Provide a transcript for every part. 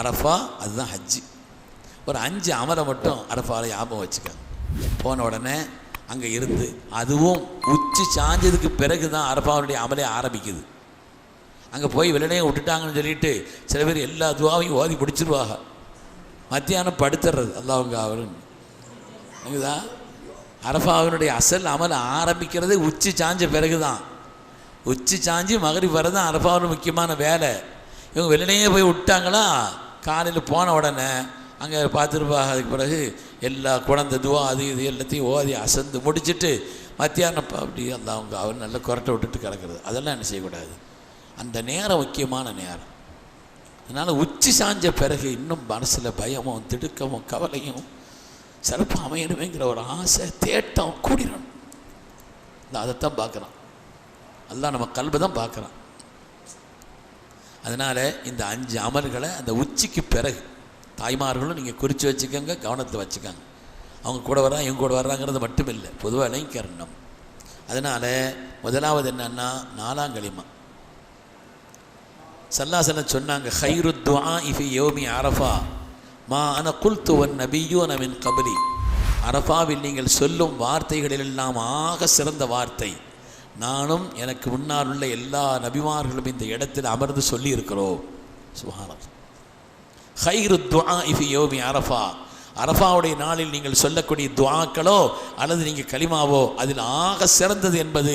அரஃபா அதுதான் ஹஜ்ஜி. ஒரு அஞ்சு அமலை மட்டும் அரஃபாவில் ஞாபகம் வச்சுக்கோங்க. போன உடனே அங்கே இருந்து அதுவும் உச்சி சாஞ்சதுக்கு பிறகு தான் அரஃபாவுடைய அமலே ஆரம்பிக்குது. அங்கே போய் வெள்ளனையும் விட்டுட்டாங்கன்னு சொல்லிட்டு சில பேர் எல்லா துவாவையும் ஓதி பிடிச்சிருவாங்க. மத்தியானம் படுத்துறது அல்லாவுங்க அவருன்னு. புரியுதா அரஃபாவினுடைய அசல் அமல் ஆரம்பிக்கிறது உச்சி சாஞ்ச பிறகு தான் உச்சி சாஞ்சி மகரி வரதான் அரஃபாவின் முக்கியமான வேலை. இவங்க வெளியிலேயே போய் விட்டாங்களா? காலையில் போன உடனே அங்கே பார்த்துருப்பாங்க. அதுக்கு பிறகு எல்லா குழந்தை துவா அது இது எல்லாத்தையும் ஓதி அசந்து முடிச்சிட்டு மத்தியானம் அப்படி அந்த அவங்க அவர் நல்ல குரட்டை விட்டுட்டு கிடக்கிறது. அதெல்லாம் என்ன செய்யக்கூடாது? அந்த நேரம் முக்கியமான நேரம். அதனால் உச்சி சாஞ்ச பிறகு இன்னும் மனசில் பயமும் திடுக்கமும் கவலையும் சிறப்பாக அமையணுமேங்கிற ஒரு ஆசை தேட்டம் கூடிடணும் நான் அதைத்தான் பார்க்குறான் அதெல்லாம் நம்ம கல்வி தான் பார்க்குறான். அதனால் இந்த அஞ்சு அமல்களை அந்த உச்சிக்கு பிறகு தாய்மார்களும் நீங்கள் குறித்து வச்சுக்கோங்க கவனத்தை வச்சுக்கோங்க. அவங்க கூட வர்றாங்க இவங்க கூட வர்றாங்கிறது மட்டும் இல்லை பொதுவாக இளைஞரணம் அதனால் முதலாவது என்னன்னா நாலாம் களிமா. சொன்னாங்க ஹைரு துஆ இஃபி யோமி அரஃபா மா அன குல்துவன் நபியோ நவின் கபலி. அரஃபாவில் நீங்கள் சொல்லும் வார்த்தைகளில் எல்லாம் ஆக சிறந்த வார்த்தை. நானும் எனக்கு முன்னால் உள்ள எல்லா நபிமார்களும் இந்த இடத்தில் அமர்ந்து சொல்லி இருக்கிறோம் சுகாரம் ஹைரு துவா இஃபி யோமி அரஃபா. அரஃபாவுடைய நாளில் நீங்கள் சொல்லக்கூடிய துவாக்களோ அல்லது நீங்கள் கலிமாவோ அதில் ஆக சிறந்தது என்பது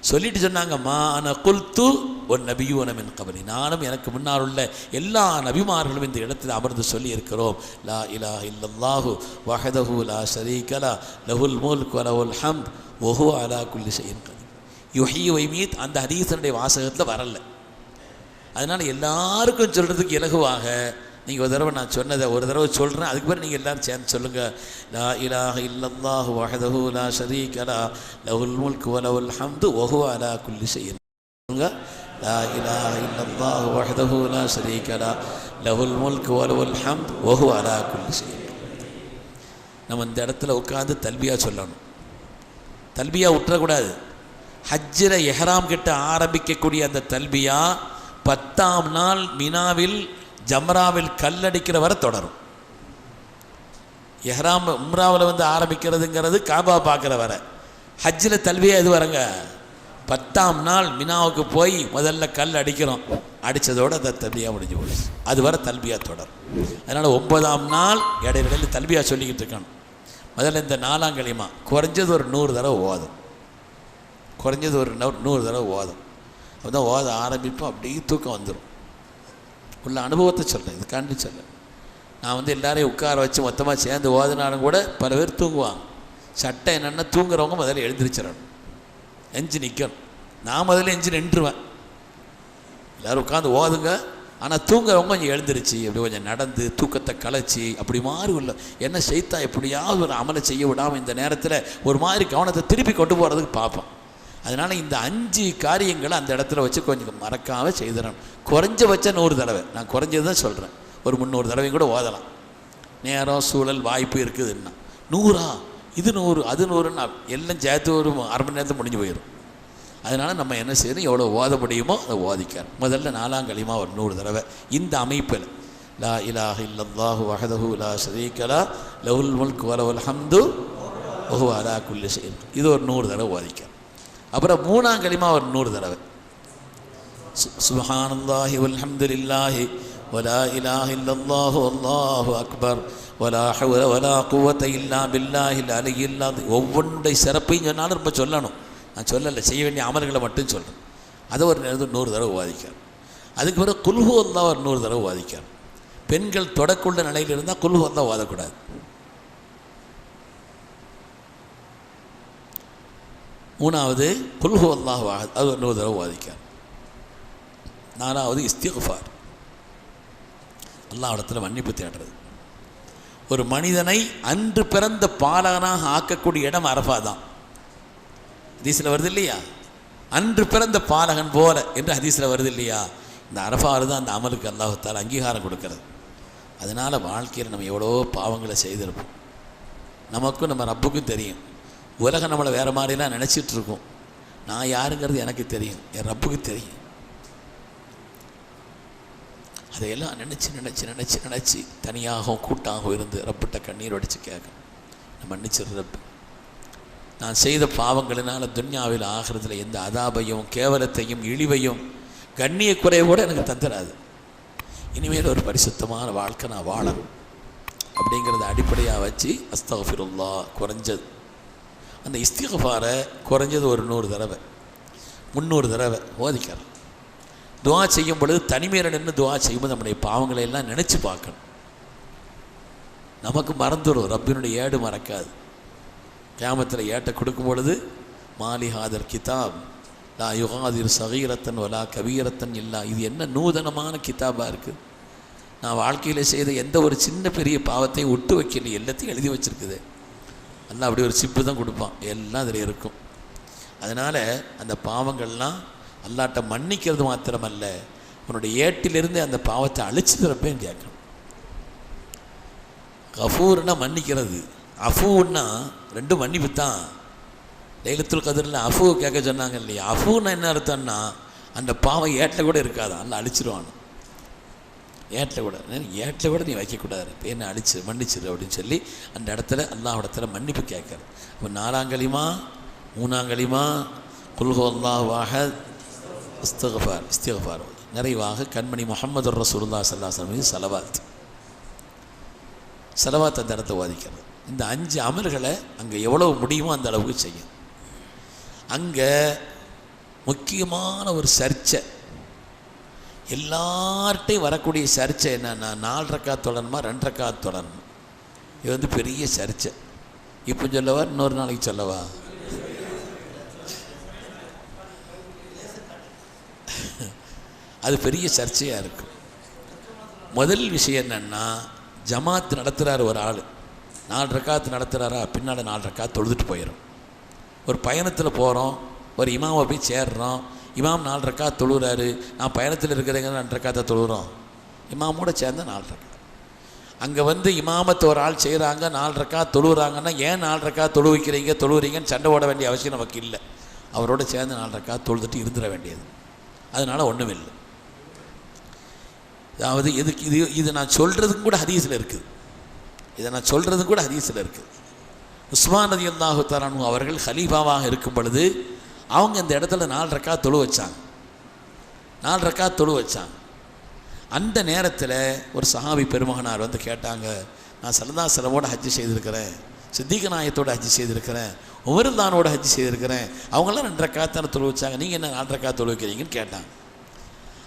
சொல்லிட்டு சொன்னாங்க மா அன குல்து ஒரு நபியூனம் என் கபலி. நானும் எனக்கு முன்னால் உள்ள எல்லா நபிமார்களும் இந்த இடத்தில் அமர்ந்து சொல்லி இருக்கிறோம் லா இலா இல்லல்லாஹு வஹதஹு லா ஷரீகலா லஹுல் முல்க் வலஹுல் ஹம் வஹுவ அலா குல்லி செய்யுங்கள் யுஹி வைமீத் அந்த ஹதீஸனுடைய வாசகத்தில் வரல. அதனால் எல்லாருக்கும் சொல்கிறதுக்கு இலகுவாக நீங்கள் ஒரு தடவை நான் சொன்னதை ஒரு தடவை சொல்கிறேன் அதுக்கு பிறகு நீங்கள் எல்லோரும் சேர்ந்து சொல்லுங்கள் லா இலாஹ இல்லல்லாஹு வஹதஹு லா ஷரீக லா லஹுல் முல்க் வலவுல் ஹம்து ஒஹு அலா குல்லி ஷைஇன் சொல்லுங்க. லா இலாஹ இல்லல்லாஹு வஹதஹு லா ஷரீக லா லஹுல் முல்க் வலவுல் ஹம்த் ஒஹு அலா குல்லி ஷைஇன் நம்ம இந்த இடத்துல உட்காந்து தல்வியாக சொல்லணும். தல்வியாக விட்டுறக்கூடாது ஹஜ்ஜில் எஹ்ராம் கிட்ட ஆரம்பிக்கக்கூடிய அந்த தல்பியா பத்தாம் நாள் மினாவில் ஜம்ராவில் கல்லடிக்கிற வரை தொடரும். எஹ்ராம் உம்ராவில் வந்து ஆரம்பிக்கிறதுங்கிறது காபா பார்க்குற வரை. ஹஜ்ஜில் தல்வியா எது வரங்க? பத்தாம் நாள் மினாவுக்கு போய் முதல்ல கல் அடிக்கிறோம். அடித்ததோடு அந்த தல்வியாக முடிஞ்சு போச்சு. அது வர தல்வியாக தொடரும். அதனால் ஒன்பதாம் நாள் இடையில இடையில சொல்லிக்கிட்டு இருக்கணும். முதல்ல இந்த நாலாம் களிமா குறைஞ்சது ஒரு நூறு தடவை ஓதும். குறைஞ்சது ஒரு நூறு தடவை ஓதும். அப்போ தான் ஓத ஆரம்பிப்போம் அப்படியே தூக்கம் வந்துடும் உள்ள அனுபவத்தை சொல்கிறேன் இதுக்காண்டி சொல்கிறேன் நான் வந்து எல்லாரையும் உட்கார வச்சு மொத்தமாக சேர்ந்து ஓதினாலும் கூட பல பேர் தூங்குவாங்க. சட்டை என்னென்னா தூங்குறவங்க முதல்ல எழுந்திரிச்சிடணும். எஞ்சி நிற்கணும் நான் முதல்ல எஞ்சி நின்றுவேன். எல்லோரும் உட்காந்து ஓதுங்க. ஆனால் தூங்குறவங்க கொஞ்சம் எழுந்திருச்சு அப்படி கொஞ்சம் நடந்து தூக்கத்தை கலைச்சி அப்படி மாதிரி உள்ள என்ன செய்தா எப்படியாவது ஒரு அமலை செய்ய விடாமல் இந்த நேரத்தில் ஒரு மாதிரி கவனத்தை திருப்பி கொண்டு போகிறதுக்கு பார்ப்போம். அதனால் இந்த அஞ்சு காரியங்களை அந்த இடத்துல வச்சு கொஞ்சம் மறக்காமல் செய்திடணும் குறைஞ்சபட்ச நூறு தடவை. நான் குறைஞ்சது தான் சொல்கிறேன் ஒரு முந்நூறு தடவையும் கூட ஓதலாம். நேரம் சூழல் வாய்ப்பு இருக்குதுன்னா நூறா? இது நூறு அது நூறுன்னா எல்லாம் சேர்த்து ஒரு அரை மணி நேரத்தில் முடிஞ்சு போயிடும் அதனால் நம்ம என்ன செய்யணும்? எவ்வளோ ஓத முடியுமோ அதை ஓதிக்கார் முதல்ல நாலாம் களிமா ஒரு நூறு தடவை. இந்த அமைப்பில் லா இலாஹ இல்லல்லாஹு வஹதஹு லா ஸ்ரீகலா லவுல் முல்க் வலவுல் ஹம்து ஓஹோ அலா குல்லி செய்யணும் இது ஒரு நூறு தடவை ஓதிக்கார் அப்புறம் மூணாம் களிமா ஒரு நூறு தடவை. சு- சுப்ஹானல்லாஹி வல்ஹம்துலில்லாஹி வலா இலாஹ இல்லல்லாஹு அல்லாஹு அக்பர் வலா ஹவ்ல வலா குவத்த இல்லா பில்லாஹில் அலியில்லா ஒவ்வொன்றை சிறப்பையும் சொன்னாலும் ரொம்ப சொல்லணும். நான் சொல்லலை செய்ய வேண்டிய அமல்களை மட்டும் சொல்கிறேன் அதை ஒரு நேரத்தில் நூறு தடவை வாதிக்கார் அதுக்கு பிறகு குல்ஹூ அல்லா ஒரு நூறு தடவை வாதிக்கார் பெண்கள் தொடக்குள்ள நிலையில் இருந்தால் குல்ஹூ அல்லா வாதக்கூடாது. மூணாவது குல்ஹு அல்லாஹ் வாஹத். அது ஒரு தடவை வாதிக்கார் நாலாவது இஸ்திகுஃபார். அல்லாவிடத்தில் மன்னிப்பு தேடுறது. ஒரு மனிதனை அன்று பிறந்த பாலகனாக ஆக்கக்கூடிய இடம் அரஃபா தான். ஹதீஸில் வருது இல்லையா? அன்று பிறந்த பாலகன் போல என்று ஹதீஸில் வருது இல்லையா? இந்த அரஃபாறு தான் அந்த அமலுக்கு அல்லாஹத்தால் அங்கீகாரம் கொடுக்கறது. அதனால் வாழ்க்கையில் நம்ம எவ்வளோ பாவங்களை செய்திருப்போம். நமக்கும் நம்ம ரப்புக்கும் தெரியும். உலகம் நம்மளை வேறு மாதிரிலாம் நினச்சிட்டு இருக்கோம் நான் யாருங்கிறது எனக்கு தெரியும். என் ரப்புக்கு தெரியும். அதையெல்லாம் நினச்சி நினச்சி நினச்சி நினச்சி தனியாகவும் கூட்டாகவும் இருந்து ரப்பிட்ட கண்ணீர் வடித்து கேட்க நான் மன்னிச்சிரு ரப்பு. நான் செய்த பாவங்களினால் துன்யாவில் ஆகிறதுல எந்த அதாபையும் கேவலத்தையும் இழிவையும் கண்ணிய குறைவோடு எனக்கு தந்துடாது. இனிமேல் ஒரு பரிசுத்தமான வாழ்க்கை நான் வாழணும். அப்படிங்கிறத அடிப்படையாக வச்சு அஸ்தகஃபிருல்லா குறைஞ்சது. அந்த இஸ்திகபாரை குறைஞ்சது ஒரு நூறு தடவை. முந்நூறு தடவை ஓதிக்கலாம் துவா செய்யும் பொழுது தனிமையில் நின்று துவா செய்யும்போது நம்முடைய பாவங்களை எல்லாம் நினச்சி பார்க்கணும். நமக்கு மறந்துடும். ரப்பினுடைய ஏடு மறக்காது. கிராமத்தில் ஏட்டை கொடுக்கும் பொழுது மாலிஹாதர் கிதாப் லா யுகாதிர் சகீரத்தன் வலா கபீரத்தன் இல்லா. இது என்ன நூதனமான கிதாபாக இருக்குது நான் வாழ்க்கையில் செய்த எந்த ஒரு சின்ன பெரிய பாவத்தையும் விட்டு வைக்கல எல்லாத்தையும் எழுதி வச்சுருக்குது. அல்லாஹ் அப்படி ஒரு சிப்பு தான் கொடுப்பான். எல்லாம் அதில் இருக்கும். அதனால் அந்த பாவங்கள்லாம் அல்லாட்ட மன்னிக்கிறது மாத்திரமல்ல. உன்னுடைய ஏட்டிலிருந்து அந்த பாவத்தை அழிச்சு தரப்பேன்னு கேட்கணும் கஃபூர்னா மன்னிக்கிறது. அஃபூன்னா ரெண்டும் மன்னிப்பு தான். லைலத்துல் கதிரில் அஃபூ கேட்க சொன்னாங்க இல்லையா? அஃபூன்னா என்ன அர்த்தம்னா அந்த பாவம் ஏட்டில் கூட இருக்காதா. அல்ல அழிச்சிருவான். ஏட்டில் கூட ஏட்டில் கூட நீ வைக்கக்கூடாது. பேனை என்ன அழிச்சு மன்னிச்சிரு அப்படின்னு சொல்லி அந்த இடத்துல அல்லாஹ் இடத்துல மன்னிப்பு கேட்கறது இப்போ நாலாங்கலிமா மூணாங்கலிமா குல்ஹோ அல்லாஹ் வாஹத் இஸ்தகஃபார் நிறைவாக கண்மணி முகமது ரசூல்லா சல்லாஹ் மீது சலவாத். செலவாத் அந்த இடத்த வாதிக்கிறது. இந்த அஞ்சு அமல்களை அங்கே எவ்வளவு முடியுமோ அந்த அளவுக்கு செய்யும். அங்கே முக்கியமான ஒரு சர்ச்சை எல்லார்ட்டையும் வரக்கூடிய சர்ச்சை என்னென்னா நாலு ரக்கா தொடரணுமா ரெண்டு ரக்கா தொடரணும் இது வந்து பெரிய சர்ச்சை. இப்போ சொல்லவா இன்னொரு நாளைக்கு சொல்லவா? அது பெரிய சர்ச்சையாக இருக்கும் முதல் விஷயம் என்னென்னா ஜமாத் நடத்துகிறார் ஒரு ஆள். நாலு ரக்காத்து நடத்துகிறாரா பின்னால் நாலு ரக்காத் தொழுதுட்டு போயிடும் ஒரு பயணத்தில் போகிறோம் ஒரு இமாவை போய் சேர்றோம் இமாம் நாலு ரக்கா தொழுகிறாரு. நான் பயணத்தில் இருக்கிறேங்க ரெண்டு ரக்காத்தை தொழுகிறோம் இமாமோட சேர்ந்து நாலு ரக்கா அங்கே வந்து இமாமத்தை ஒரு ஆள் செய்கிறாங்க நாலு ரக்கா தொழுகிறாங்கன்னா ஏன் நாலு ரக்கா தொழு வைக்கிறீங்க தொழுகிறீங்கன்னு சண்டை ஓட வேண்டிய அவசியம் நமக்கு இல்லை. அவரோட சேர்ந்து நாலு ரக்கா தொழுதுட்டு இருந்துட வேண்டியது. அதனால் ஒன்றும் இல்லை. அதாவது எதுக்கு இது இது நான் சொல்கிறதுக்கும் கூட ஹதீஸில் இருக்குது. இதை நான் சொல்கிறதும் கூட ஹதீஸில் இருக்குது. உஸ்மான் நதி அல்லாஹு தரானு அவர்கள் ஹலீஃபாவாக இருக்கும் பொழுது அவங்க இந்த இடத்துல நாலு ரக்கா தொழு வச்சாங்க. நாலு ரக்கா தொழு வச்சாங்க. அந்த நேரத்தில் ஒரு சஹாபி பெருமகனார் வந்து கேட்டாங்க நான் சலதா செலவோட ஹஜ்ஜு செய்திருக்கிறேன். சித்திக நாயத்தோட ஹஜ்ஜு செய்திருக்கிறேன். உமருந்தானோட ஹஜ்ஜு செய்திருக்கிறேன். அவங்களாம் ரெண்டு காத்தான தொழு வச்சாங்க. நீங்கள் என்ன நாலரை ரக்கா தொழு வைக்கிறீங்கன்னு கேட்டாங்க.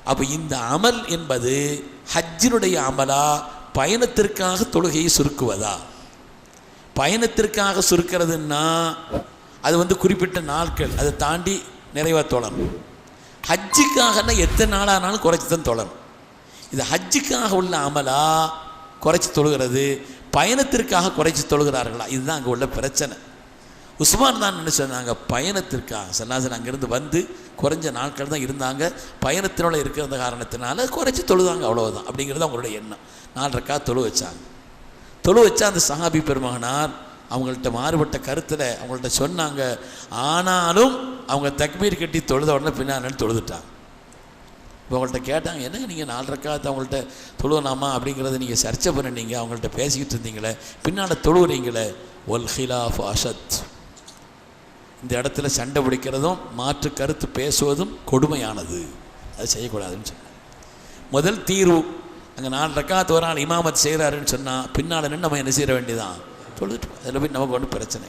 அப்போ இந்த அமல் என்பது ஹஜ்ஜினுடைய அமலா பயணத்திற்காக தொழுகையை சுருக்குவதா? பயணத்திற்காக சுருக்கிறதுன்னா அது வந்து குறிப்பிட்ட நாட்கள். அதை தாண்டி நிறைவாக தொழணும் ஹஜ்ஜுக்காகனா எத்தனை நாளானாலும் குறைச்சி தான் தொழணும் இது ஹஜ்ஜுக்காக உள்ள அமலா குறைச்சி தொழுகிறது பயணத்திற்காக குறைச்சி தொழுகிறார்களா? இதுதான் அங்கே உள்ள பிரச்சனை. உஸ்மான் தான் என்ன சொன்னாங்க? பயணத்திற்காக. சன்னாசன் அங்கேருந்து வந்து குறைஞ்ச நாட்கள் தான் இருந்தாங்க. பயணத்தினோட இருக்கிற காரணத்தினால குறைச்சி தொழுதாங்க அவ்வளோதான் அப்படிங்கிறது அவங்களுடைய எண்ணம். நாலரைக்கா தொழு வச்சாங்க. தொழு வச்சா அந்த சஹாபி பெருமகனார் அவங்கள்ட்ட மாறுபட்ட கருத்தில் அவங்கள்ட்ட சொன்னாங்க. ஆனாலும் அவங்க தக்மீர் கட்டி தொழுத உடனே பின்னால் தொழுதுட்டாங்க இப்போ அவங்கள்ட்ட கேட்டாங்க என்னங்க நீங்கள் நாலு ரக்காத்து அவங்கள்ட்ட தொழுவலாமா? அப்படிங்கிறத நீங்கள் சர்ச்சை பண்ணினீங்க அவங்கள்ட்ட பேசிக்கிட்டு இருந்தீங்களே பின்னால் தொழுவுறீங்களே. ஒல் ஹிலாஃப் அஷத். இந்த இடத்துல சண்டை பிடிக்கிறதும் மாற்று கருத்து பேசுவதும் கொடுமையானது. அது செய்யக்கூடாதுன்னு சொன்னேன் முதல் தீர்வு அங்கே நாலு ரக்காத்து ஒரு நாள் இமாமத் செய்கிறாருன்னு சொன்னால் பின்னால் நின்று நம்ம என்ன செய்ய வேண்டியதான் தொழுதுட்டு அதில் போய் நமக்கு ஒன்றும் பிரச்சனை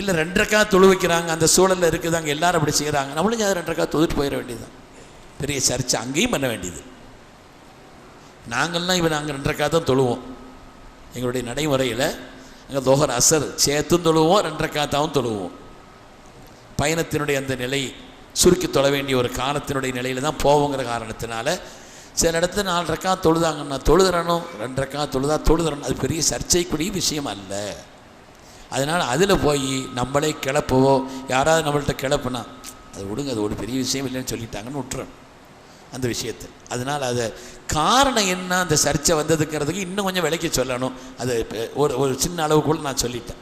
இல்லை. ரெண்டரைக்கா தொழு வைக்கிறாங்க அந்த சூழலில் இருக்குது அங்கே எல்லாரும் அப்படி செய்கிறாங்க நம்மளும் அது ரெண்டரைக்கா தொழுட்டு போயிட வேண்டியதுதான். பெரிய சர்ச்சை அங்கேயும் பண்ண வேண்டியது. நாங்கள்லாம் இப்போ நாங்கள் ரெண்டு தான் தொழுவோம். எங்களுடைய நடைமுறையில் அங்கே தோஹர் அசர் சேர்த்தும் தொழுவோம் ரெண்டு ரக்காத்தாவும் தொழுவோம். பயணத்தினுடைய அந்த நிலை சுருக்கி தொழ வேண்டிய ஒரு காலத்தினுடைய நிலையில் தான் போவோங்கிற காரணத்தினால சில இடத்துல நாலு ரக்கா தொழுதாங்கன்னா தொழுதுறணும் ரெண்டு ரக்கா தொழுதா தொழுதுறணும் அது பெரிய சர்ச்சைக்குரிய விஷயம் அல்ல. அதனால் அதில் போய் நம்மளே கிளப்பவோ யாராவது நம்மள்ட்ட கிளப்புனா அது விடுங்க அது ஒரு பெரிய விஷயம் இல்லைன்னு சொல்லிட்டாங்கன்னு விட்டுறோம். அந்த விஷயத்தை. அதனால் அதை காரணம் என்ன? அந்த சர்ச்சை வந்ததுங்கிறதுக்கு இன்னும் கொஞ்சம் விலைக்கு சொல்லணும். அது ஒரு ஒரு சின்ன அளவுக்குள்ள நான் சொல்லிட்டேன்.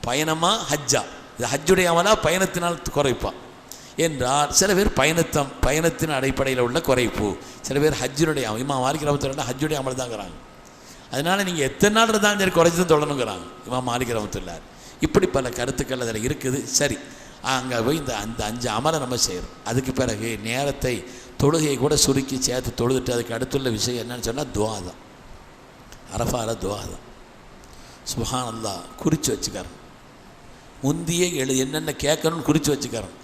பயணமாக ஹஜ்ஜா. இது ஹஜ்ஜுடைய அமலா பயணத்தினால் குறைப்பான் என்றால் சில பேர் பயணத்தம் பயணத்தின் அடிப்படையில் உள்ள குறைப்பு. சில பேர் ஹஜ்ஜினுடைய இமா மாலிக் ரமத்துல்லா ஹஜ்ஜுடைய அமல் தாங்கிறாங்க அதனால் நீங்கள் எத்தனை நாள் இருந்தாலும் சரி குறைச்சி தான் தொடணுங்கிறாங்க இமா மாலிக் ரமத்துல்லார் இப்படி பல கருத்துக்கள் அதில் இருக்குது. சரி அங்கே போய் இந்த அந்த அஞ்சு அமலை நம்ம செய்கிறோம் அதுக்கு பிறகு நேரத்தை தொழுகையை கூட சுருக்கி சேர்த்து தொழுதுட்டு அதுக்கு அடுத்துள்ள விஷயம் என்னன்னு சொன்னால் துவா தான். அரஃபால துவா தான். குறித்து வச்சுக்கிறோம். முந்தியே எழு என்னென்ன கேட்கணும்னு குறித்து வச்சுக்கிறோம்.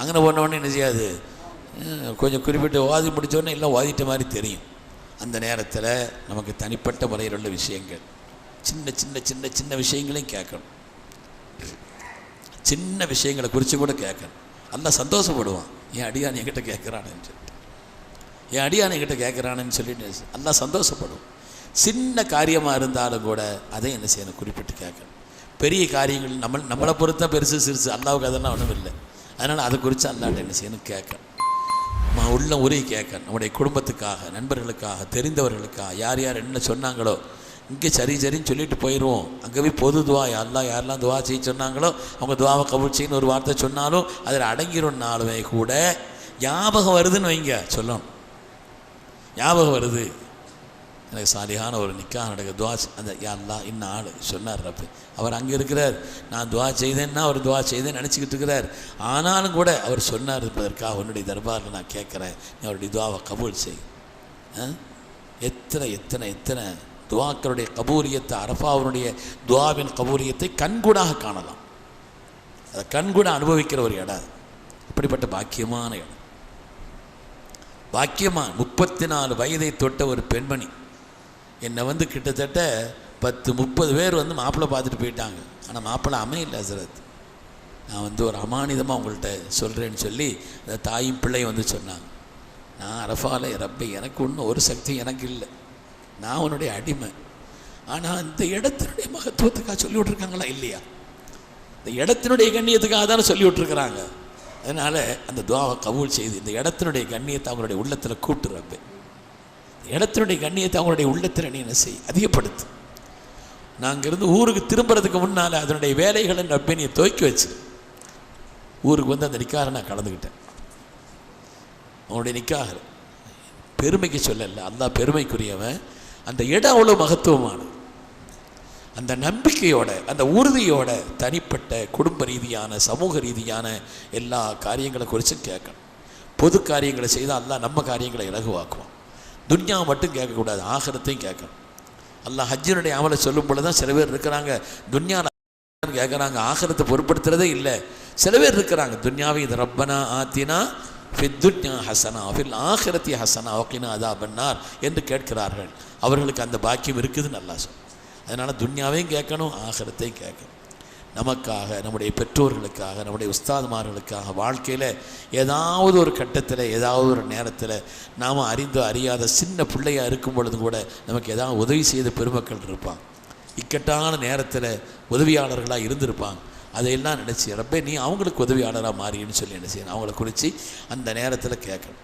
அங்கே போனோடனே என்ன செய்யாது? கொஞ்சம் குறிப்பிட்டு ஓதி முடித்தோடனே எல்லாம் ஓதிட்ட மாதிரி தெரியும். அந்த நேரத்தில் நமக்கு தனிப்பட்ட முறையில் உள்ள விஷயங்கள். சின்ன சின்ன சின்ன சின்ன விஷயங்களையும் கேட்கணும். சின்ன விஷயங்களை குறித்து கூட கேட்கணும். நல்லா சந்தோஷப்படுவான். என் அடியான் என்கிட்ட கேட்குறானேன்னு சொல்லிட்டு. என் அடியான் என்கிட்ட கேட்குறானேன்னு சொல்லிட்டு நல்லா சந்தோஷப்படும் சின்ன காரியமாக இருந்தாலும் கூட அதை என்ன செய்யணும்? குறிப்பிட்டு கேட்கணும். பெரிய காரியங்கள் நம்ம நம்மளை பொறுத்த பெருசு சிறுசு. அல்லாவுக்கு அதெல்லாம் ஒன்றும் இல்லை. அதனால் அதை குறித்து அல்லாட்ட என்ன செய்யணும் கேட்கணும். உள்ள உரிய கேட்க நம்முடைய குடும்பத்துக்காக நண்பர்களுக்காக தெரிந்தவர்களுக்காக யார் யார் என்ன சொன்னாங்களோ இங்கே சரி சரின்னு சொல்லிட்டு போயிடுவோம் அங்கே போய் பொது துவா யாரெல்லாம் யாரெல்லாம் துவா செய்ய சொன்னாங்களோ அவங்க துவாவை கவிழ்ச்சின்னு ஒரு வார்த்தை சொன்னாலும் அதில் அடங்கிடும்னாலுமே கூட. ஞாபகம் வருதுன்னு வைங்க சொல்லணும். ஞாபகம் வருது. எனக்கு சாலியான ஒரு நிக்கா நடக்க துவா அந்த யாரெல்லாம் இன்னும் ஆள். சொன்னார் ரப்பு. அவர் அங்கே இருக்கிறார். நான் துவா செய்தேன்னா அவர் துவா செய்தேன்னு நினச்சிக்கிட்டு இருக்கிறார். ஆனாலும் கூட அவர் சொன்னார் இருப்பதற்காக உன்னுடைய தர்பாரில் நான் கேட்குறேன். நீ அவருடைய துவாவை கபூல் செய். ஆ? எத்தனை எத்தனை எத்தனை துவாக்களுடைய கபூலியத்தை அரஃபாவினுடைய துவாவின் கபூரியத்தை கண்கூடாக காணலாம். அதை கண்கூட அனுபவிக்கிற ஒரு இடம் அப்படிப்பட்ட பாக்கியமான இடம். பாக்கியமான முப்பத்தி நாலு வயதை தொட்ட ஒரு பெண்மணி. என்னை வந்து கிட்டத்தட்ட பத்து முப்பது பேர் வந்து மாப்பிள்ளை பார்த்துட்டு போயிட்டாங்க. ஆனால் மாப்பிள்ளை அமையல ஹசரத். நான் வந்து ஒரு அமானிதமாக உங்கள்கிட்ட சொல்கிறேன்னு சொல்லி அந்த தாயும் பிள்ளையும் வந்து சொன்னாங்க. நான் அரஃபால ரப்பை எனக்கு ஒன்றும் ஒரு சக்தி எனக்கு இல்லை. நான் உன்னுடைய அடிமை. ஆனால் இந்த இடத்தினுடைய மகத்துவத்துக்காக சொல்லி விட்ருக்காங்களா இல்லையா? இந்த இடத்தினுடைய கண்ணியத்துக்காக தானே சொல்லி விட்ருக்குறாங்க அதனால் அந்த துவாவை கபூல் செய்து இந்த இடத்தினுடைய கண்ணியத்தை அவங்களுடைய உள்ளத்தில் கூட்டுறப்ப இடத்தினுடைய கண்ணியத்தை அவங்களுடைய உள்ளத்தில் நீ என்ன செய்? அதிகப்படுத்து. நாங்கள் இருந்து ஊருக்கு திரும்புறதுக்கு முன்னால் அதனுடைய வேலைகளை ரப்பை நீ துவக்கி வச்சு. ஊருக்கு வந்து அந்த நிக்காக நான் கலந்துக்கிட்டேன் அவனுடைய நிக்காக பெருமைக்கு சொல்லலை. அந்த பெருமைக்குரியவன். அந்த இடம் அவ்வளோ மகத்துவமானது. அந்த நம்பிக்கையோட அந்த உறுதியோட தனிப்பட்ட குடும்ப ரீதியான சமூக ரீதியான எல்லா காரியங்களை குறித்தும் கேட்கணும். பொது காரியங்களை செய்தால் அல்லாஹ் நம்ம காரியங்களை இலகுவாக்குவான். துன்யா மட்டும் கேட்கக்கூடாது ஆகரத்தையும் கேட்கணும். அல்லாஹ் ஹஜ்ஜினுடைய அமலை சொல்லும் பொழுது தான் சில பேர் இருக்கிறாங்க துன்யா கேட்குறாங்க ஆகரத்தை பொருட்படுத்துறதே இல்லை. சில பேர் இருக்கிறாங்க துன்யாவை இது ரப்பனா ஆத்தினா ஃபித்துன்யா ஹசனா ஃபில் ஆகிரத்தி ஹசனா ஓகேனா அதா பண்ணார் என்று கேட்கிறார்கள். அவர்களுக்கு அந்த பாக்கியம் இருக்குதுன்னு நல்லா சொல் அதனால் துன்யாவையும் கேட்கணும் ஆகிரத்தையும் கேட்கணும். நமக்காக நம்முடைய பெற்றோர்களுக்காக நம்முடைய உஸ்தாதுமார்களுக்காக வாழ்க்கையில் ஏதாவது ஒரு கட்டத்தில் ஏதாவது ஒரு நேரத்தில் நாம் அறிந்தோ அறியாத சின்ன பிள்ளையாக இருக்கும் பொழுது கூட நமக்கு ஏதாவது உதவி செய்த பெருமக்கள் இருப்பாங்க. இக்கட்டான நேரத்தில் உதவியாளர்களாக இருந்திருப்பாங்க. அதையெல்லாம் நினச்சி ரப்பே நீ அவங்களுக்கு உதவியாளராக மாறின்னு சொல்லி என்ன செய்யணும்? அவங்கள குறித்து அந்த நேரத்தில் கேட்கணும்.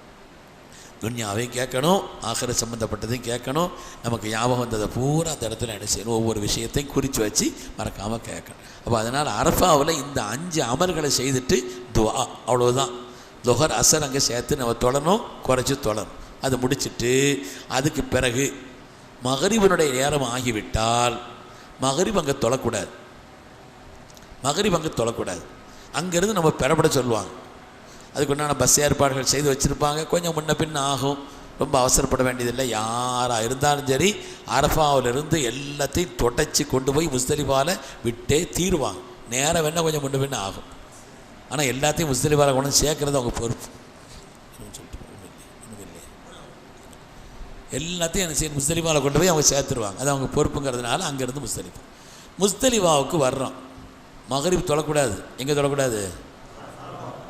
துன்யாவையும் கேட்கணும் ஆகிற சம்மந்தப்பட்டதையும் கேட்கணும். நமக்கு ஞாபகம் வந்ததை பூரா அந்த இடத்துல என்ன செய்யணும்? ஒவ்வொரு விஷயத்தையும் குறித்து வச்சு மறக்காமல் கேட்கணும். அப்போ அதனால் அரஃபாவில் இந்த அஞ்சு அமல்களை செய்துட்டு துவா அவ்வளோதான் துஹர் அசர் அங்கே சேர்த்து நம்ம தொடரணும் குறைச்சி தொழணும் அது முடிச்சுட்டு அதுக்கு பிறகு மகரிபனுடைய நேரம் ஆகிவிட்டால் மகரிப் அங்கே தொழக்கூடாது. மகரிப் அங்கே தொழக்கூடாது. அங்கேருந்து நம்ம பெறப்பட சொல்லுவாங்க. அதுக்குண்டான பஸ் ஏற்பாடுகள் செய்து வச்சுருப்பாங்க. கொஞ்சம் முன்ன பின் ஆகும். ரொம்ப அவசரப்பட வேண்டியதில்லை. யாராக இருந்தாலும் சரி அரஃபாவிலிருந்து எல்லாத்தையும் தொடச்சி கொண்டு போய் முஸ்தலிபாவில் விட்டே தீருவாங்க. நேரம் வேணால் கொஞ்சம் முன்ன பின்ன ஆகும். ஆனால் எல்லாத்தையும் முஸ்தலிபாவில் கொண்டு வந்து சேர்க்கறது அவங்க பொறுப்பு. சொல்லிட்டு எல்லாத்தையும் என்ன செய்யணும்? முஸ்தலிபாவில் கொண்டு போய் அவங்க சேர்த்துருவாங்க. அது அவங்க பொறுப்புங்கிறதுனால அங்கேருந்து முஸ்தலிஃபா. முஸ்தலிபாவுக்கு வர்றோம். மகரிப் தொழக்கூடாது. எங்கே தொழக்கூடாது?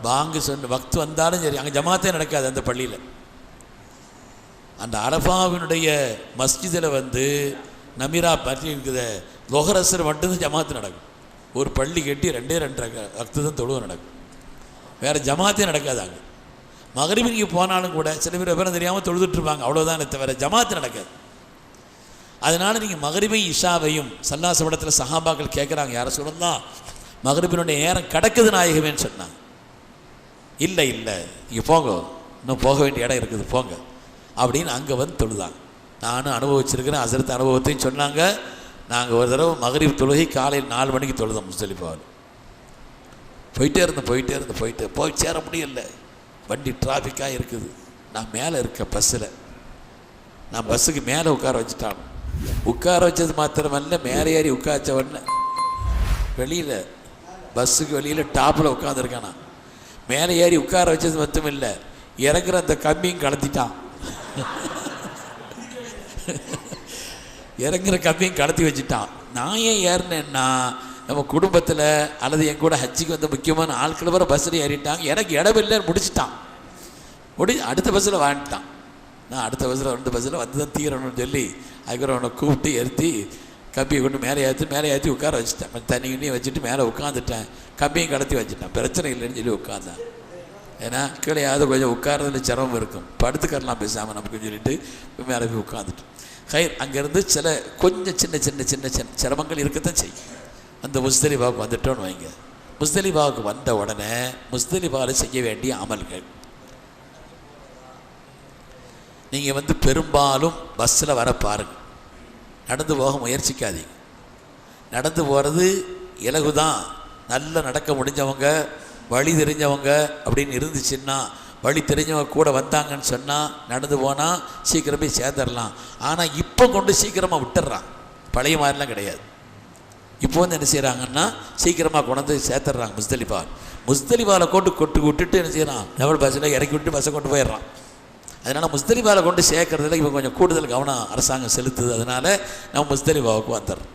பாங்கு சொன்ன பக்து வந்தாலும் சரி அங்கே ஜமாத்தே நடக்காது அந்த பள்ளியில். அந்த அரபாவினுடைய மஸ்ஜிதில் வந்து நமீரா பற்றி இருக்குது லொஹரசர் மட்டும்தான் ஜமாத்து நடக்கும். ஒரு பள்ளி கட்டி ரெண்டே ரெண்டு பக்து தான் தொழுவு நடக்கும். வேறு ஜமாத்தே நடக்காது அங்கே. மகரிபினிக்கு போனாலும் கூட சில பேர் விவரம் தெரியாமல் தொழுதுட்ருப்பாங்க அவ்வளோதானே தவிர ஜமாத்து நடக்காது. அதனால் நீங்கள் மகரிபை இஷாவையும் சல்லாசபடத்தில் சஹாபாக்கள் கேட்குறாங்க யாரை சொல்லலாம் மகரிபினுடைய நேரம் கிடக்குது நாயகமேன்னு சொன்னாங்க. இல்லை இல்லை. நீங்கள் போங்க. இன்னும் போக வேண்டிய இடம் இருக்குது. போங்க. அப்படின்னு அங்கே வந்து தொழுதாங்க. நானும் அனுபவிச்சிருக்கிறேன். அசரத்து அனுபவத்தையும் சொன்னாங்க. நாங்கள் ஒரு தடவை மகரிப் தொழுகை காலையில் நாலு மணிக்கு தொழுதோம் முஸ்தலிஃபாவில் போயிட்டே இருந்தேன் போயிட்டே இருந்தேன் போயிட்டு. போய் சேர முடியல. வண்டி டிராஃபிக்காக இருக்குது. நான் மேலே இருக்க பஸ்ஸில் நான் பஸ்ஸுக்கு மேலே உட்கார வச்சுட்டான். உட்கார வச்சது மாத்திரமல்ல மேலே ஏறி உட்காச்ச உடனே வெளியில் பஸ்ஸுக்கு வெளியில் டாப்பில் உட்காந்துருக்கான் நான் மேலே ஏறி உட்கார வச்சது மட்டும் இல்லை இறங்குற அந்த கம்பியும் கலத்திட்டான் இறங்குற கம்பியும் கடத்தி வச்சுட்டான். நான் ஏன் ஏறினேன்னா நம்ம குடும்பத்தில் அல்லது என் கூட ஹஜ்ஜிக்கு வந்த முக்கியமான ஆட்கள் வர பஸ்ஸில் ஏறிட்டாங்க. எனக்கு இடம் இல்லைன்னு முடிச்சிட்டான். முடி அடுத்த பஸ்ஸில் வாங்கிட்டான் நான் அடுத்த பஸ்ஸில் ரெண்டு பஸ்ஸில் வந்து தான் தீரணும்னு சொல்லி அதுக்கப்புறம் அவனை கூப்பிட்டு ஏற்றி கம்பியை கொண்டு மேலே ஏற்றி மேலே ஏற்றி உட்கார வச்சுட்டேன். தண்ணி கிண்ணியும் வச்சுட்டு மேலே உட்காந்துட்டேன் கம்பியும் கடத்தி வச்சுட்டேன். பிரச்சனை இல்லைன்னு சொல்லி உட்காந்தேன் ஏன்னா கீழேயாவது கொஞ்சம் உட்காரதுல சிரமம் இருக்கும். படுத்துக்கரலாம் பேசாமல் நமக்கு சொல்லிட்டு மேலே போய் உட்காந்துட்டு ஹைர் அங்கேருந்து சில கொஞ்சம் சின்ன சின்ன சின்ன சின்ன சிரமங்கள் இருக்கத்தான் செய்யும். அந்த முஸ்தலிபாவுக்கு வந்துட்டோன்னு வைங்க. முஸ்தலிபாவுக்கு வந்த உடனே முஸ்தலிபாவில் செய்ய வேண்டிய அமல்கள். நீங்கள் வந்து பெரும்பாலும் பஸ்ஸில் வர பாருங்கள் நடந்து போக முயற்சிக்காதீங்க. நடந்து போகிறது இலகு தான் நல்லா நடக்க முடிஞ்சவங்க வழி தெரிஞ்சவங்க அப்படின்னு இருந்துச்சுன்னா வழி தெரிஞ்சவங்க கூட வந்தாங்கன்னு சொன்னால் நடந்து போனால் சீக்கிரம் போய் சேர்ந்துடலாம் ஆனால் இப்போ கொண்டு சீக்கிரமாக விட்டுடுறான் பழைய மாதிரிலாம் கிடையாது. இப்போ வந்து என்ன செய்கிறாங்கன்னா சீக்கிரமாக கொண்டு வந்து முஸ்தலிஃபா முஸ்தலிஃபாவில் கொண்டு கொட்டு விட்டுட்டு என்ன செய்கிறான் டபுள் பஸ்ஸில் இறக்கி விட்டு பஸ்ஸை கொண்டு போயிடுறான். அதனால் முஸ்தலிபாவில் கொண்டு சேர்க்கறதுல இவங்க கொஞ்சம் கூடுதல் கவனம் அரசாங்கம் செலுத்துது. அதனால் நம்ம முஸ்தலிபாவுக்கு வந்துடுறோம்